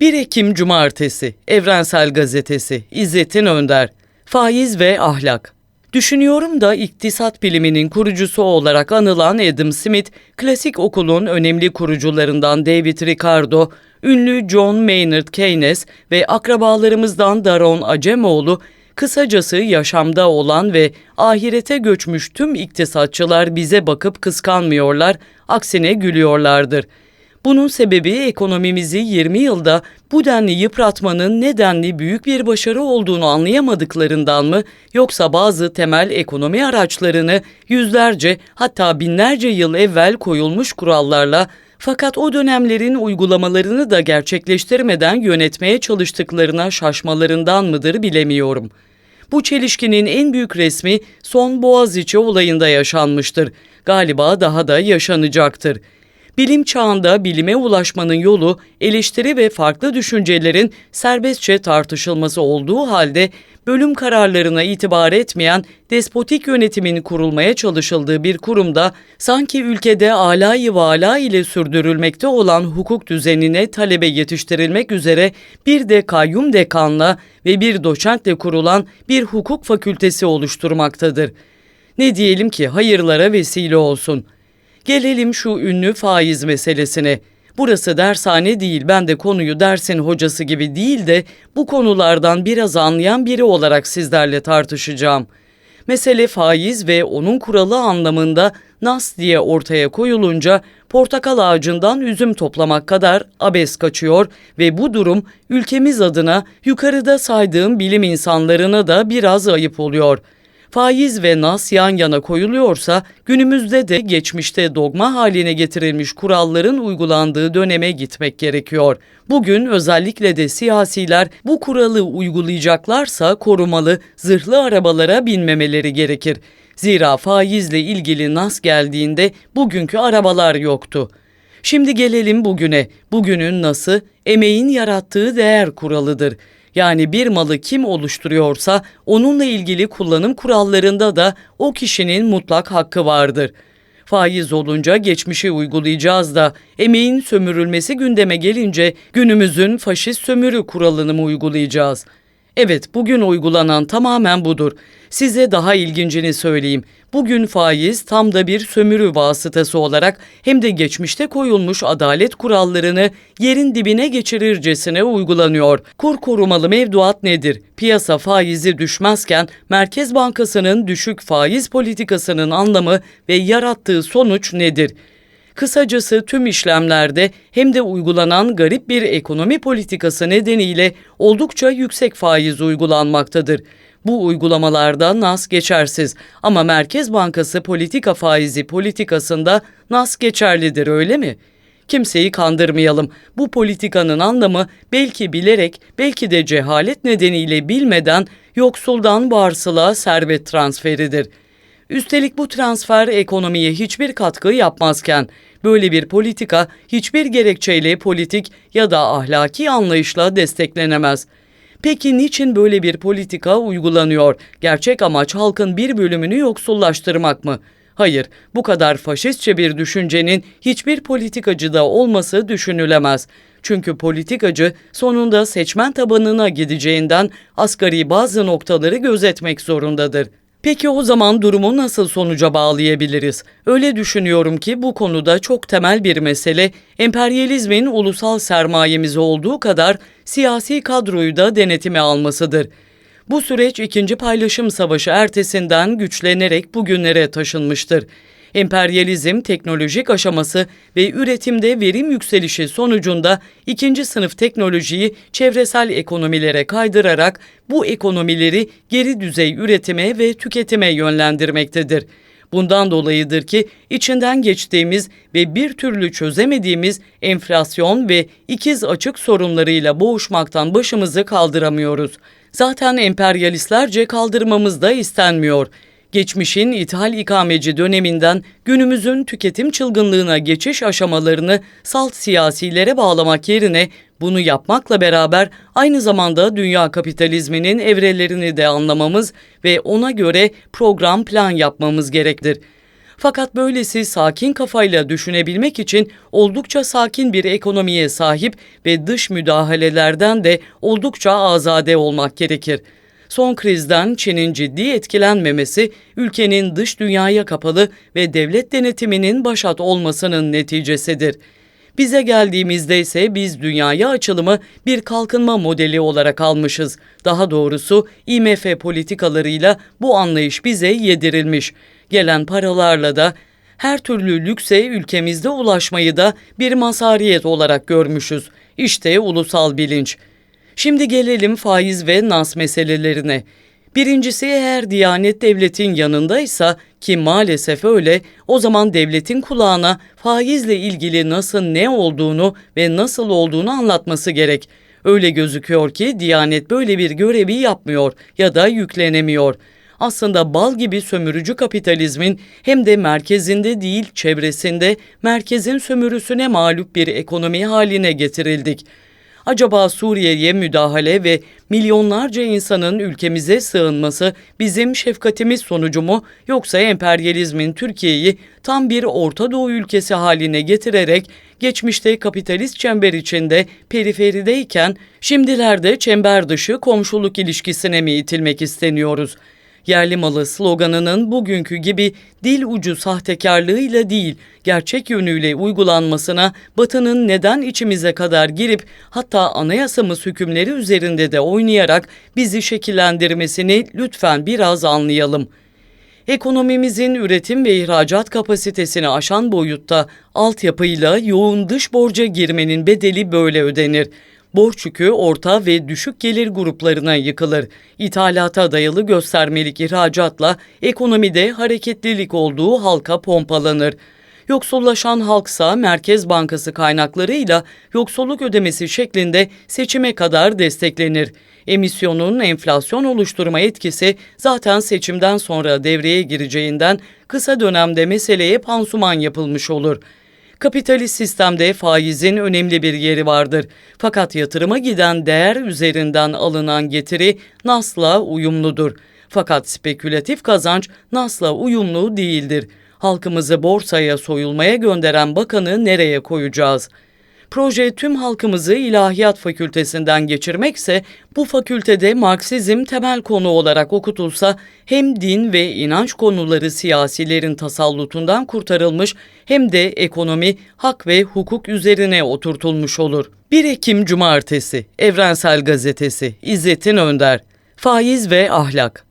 1 Ekim Cumartesi, Evrensel Gazetesi, İzzettin Önder, Faiz ve Ahlak. Düşünüyorum da iktisat biliminin kurucusu olarak anılan Adam Smith, klasik okulun önemli kurucularından David Ricardo, ünlü John Maynard Keynes ve akrabalarımızdan Daron Acemoğlu, kısacası yaşamda olan ve ahirete göçmüş tüm iktisatçılar bize bakıp kıskanmıyorlar, aksine gülüyorlardır.'' Bunun sebebi ekonomimizi 20 yılda bu denli yıpratmanın nedenli büyük bir başarı olduğunu anlayamadıklarından mı yoksa bazı temel ekonomi araçlarını yüzlerce hatta binlerce yıl evvel koyulmuş kurallarla fakat o dönemlerin uygulamalarını da gerçekleştirmeden yönetmeye çalıştıklarına şaşmalarından mıdır bilemiyorum. Bu çelişkinin en büyük resmi son Boğaziçi olayında yaşanmıştır. Galiba daha da yaşanacaktır.'' Bilim çağında bilime ulaşmanın yolu eleştiri ve farklı düşüncelerin serbestçe tartışılması olduğu halde bölüm kararlarına itibar etmeyen despotik yönetimin kurulmaya çalışıldığı bir kurumda sanki ülkede alayı vala ile sürdürülmekte olan hukuk düzenine talebe yetiştirilmek üzere bir de kayyum dekanla ve bir doçentle kurulan bir hukuk fakültesi oluşturmaktadır. Ne diyelim ki hayırlara vesile olsun.'' Gelelim şu ünlü faiz meselesine. Burası dershane değil, ben de konuyu dersin hocası gibi değil de bu konulardan biraz anlayan biri olarak sizlerle tartışacağım. Mesele faiz ve onun kuralı anlamında nas diye ortaya koyulunca portakal ağacından üzüm toplamak kadar abes kaçıyor ve bu durum ülkemiz adına yukarıda saydığım bilim insanlarına da biraz ayıp oluyor.'' Faiz ve nas yan yana koyuluyorsa günümüzde de geçmişte dogma haline getirilmiş kuralların uygulandığı döneme gitmek gerekiyor. Bugün özellikle de siyasiler bu kuralı uygulayacaklarsa korumalı zırhlı arabalara binmemeleri gerekir. Zira faizle ilgili nas geldiğinde bugünkü arabalar yoktu. Şimdi gelelim bugüne. Bugünün nası emeğin yarattığı değer kuralıdır. Yani bir malı kim oluşturuyorsa onunla ilgili kullanım kurallarında da o kişinin mutlak hakkı vardır. Faiz olunca geçmişi uygulayacağız da emeğin sömürülmesi gündeme gelince günümüzün faşist sömürü kuralını mı uygulayacağız?'' Evet, bugün uygulanan tamamen budur. Size daha ilgincini söyleyeyim. Bugün faiz tam da bir sömürü vasıtası olarak hem de geçmişte koyulmuş adalet kurallarını yerin dibine geçirircesine uygulanıyor. Kur korumalı mevduat nedir? Piyasa faizi düşmezken Merkez Bankası'nın düşük faiz politikasının anlamı ve yarattığı sonuç nedir? Kısacası tüm işlemlerde hem de uygulanan garip bir ekonomi politikası nedeniyle oldukça yüksek faiz uygulanmaktadır. Bu uygulamalarda nas geçersiz ama Merkez Bankası politika faizi politikasında nas geçerlidir öyle mi? Kimseyi kandırmayalım. Bu politikanın anlamı belki bilerek, belki de cehalet nedeniyle bilmeden yoksuldan varsılığa servet transferidir.'' Üstelik bu transfer ekonomiye hiçbir katkı yapmazken böyle bir politika hiçbir gerekçeyle politik ya da ahlaki anlayışla desteklenemez. Peki niçin böyle bir politika uygulanıyor? Gerçek amaç halkın bir bölümünü yoksullaştırmak mı? Hayır, bu kadar faşistçe bir düşüncenin hiçbir politikacıda olması düşünülemez. Çünkü politikacı sonunda seçmen tabanına gideceğinden asgari bazı noktaları gözetmek zorundadır. Peki o zaman durumu nasıl sonuca bağlayabiliriz? Öyle düşünüyorum ki bu konuda çok temel bir mesele emperyalizmin ulusal sermayemiz olduğu kadar siyasi kadroyu da denetime almasıdır. Bu süreç ikinci paylaşım savaşı ertesinden güçlenerek bugünlere taşınmıştır. Emperyalizm teknolojik aşaması ve üretimde verim yükselişi sonucunda ikinci sınıf teknolojiyi çevresel ekonomilere kaydırarak bu ekonomileri geri düzey üretime ve tüketime yönlendirmektedir. Bundan dolayıdır ki içinden geçtiğimiz ve bir türlü çözemediğimiz enflasyon ve ikiz açık sorunlarıyla boğuşmaktan başımızı kaldıramıyoruz. Zaten emperyalistlerce kaldırmamız da istenmiyor. Geçmişin ithal ikameci döneminden günümüzün tüketim çılgınlığına geçiş aşamalarını salt siyasilere bağlamak yerine bunu yapmakla beraber aynı zamanda dünya kapitalizminin evrelerini de anlamamız ve ona göre program plan yapmamız gerektir. Fakat böylesi sakin kafayla düşünebilmek için oldukça sakin bir ekonomiye sahip ve dış müdahalelerden de oldukça azade olmak gerekir. Son krizden Çin'in ciddi etkilenmemesi, ülkenin dış dünyaya kapalı ve devlet denetiminin başat olmasının neticesidir. Bize geldiğimizde ise biz dünyaya açılımı bir kalkınma modeli olarak almışız. Daha doğrusu IMF politikalarıyla bu anlayış bize yedirilmiş. Gelen paralarla da her türlü lükse ülkemizde ulaşmayı da bir mazhariyet olarak görmüşüz. İşte ulusal bilinç. Şimdi gelelim faiz ve nas meselelerine. Birincisi eğer Diyanet devletin yanındaysa ki maalesef öyle o zaman devletin kulağına faizle ilgili nasıl ne olduğunu ve nasıl olduğunu anlatması gerek. Öyle gözüküyor ki Diyanet böyle bir görevi yapmıyor ya da yüklenemiyor. Aslında bal gibi sömürücü kapitalizmin hem de merkezinde değil çevresinde merkezin sömürüsüne mağlup bir ekonomi haline getirildik. Acaba Suriye'ye müdahale ve milyonlarca insanın ülkemize sığınması bizim şefkatimiz sonucu mu yoksa emperyalizmin Türkiye'yi tam bir Orta Doğu ülkesi haline getirerek geçmişte kapitalist çember içinde periferideyken şimdilerde çember dışı komşuluk ilişkisine mi itilmek isteniyoruz? Yerli malı sloganının bugünkü gibi dil ucu sahtekarlığıyla değil, gerçek yönüyle uygulanmasına Batı'nın neden içimize kadar girip hatta anayasamız hükümleri üzerinde de oynayarak bizi şekillendirmesini lütfen biraz anlayalım. Ekonomimizin üretim ve ihracat kapasitesini aşan boyutta altyapıyla yoğun dış borca girmenin bedeli böyle ödenir. Borç yükü orta ve düşük gelir gruplarına yıkılır. İthalata dayalı göstermelik ihracatla ekonomide hareketlilik olduğu halka pompalanır. Yoksullaşan halksa Merkez Bankası kaynaklarıyla yoksulluk ödemesi şeklinde seçime kadar desteklenir. Emisyonun enflasyon oluşturma etkisi zaten seçimden sonra devreye gireceğinden kısa dönemde meseleye pansuman yapılmış olur. Kapitalist sistemde faizin önemli bir yeri vardır. Fakat yatırıma giden değer üzerinden alınan getiri NAS'la uyumludur. Fakat spekülatif kazanç NAS'la uyumlu değildir. Halkımızı borsaya soyulmaya gönderen bakanı nereye koyacağız?'' Proje tüm halkımızı ilahiyat fakültesinden geçirmekse bu fakültede Marksizm temel konu olarak okutulsa hem din ve inanç konuları siyasilerin tasallutundan kurtarılmış hem de ekonomi, hak ve hukuk üzerine oturtulmuş olur. 1 Ekim Cumartesi Evrensel Gazetesi İzzettin Önder Faiz ve Ahlak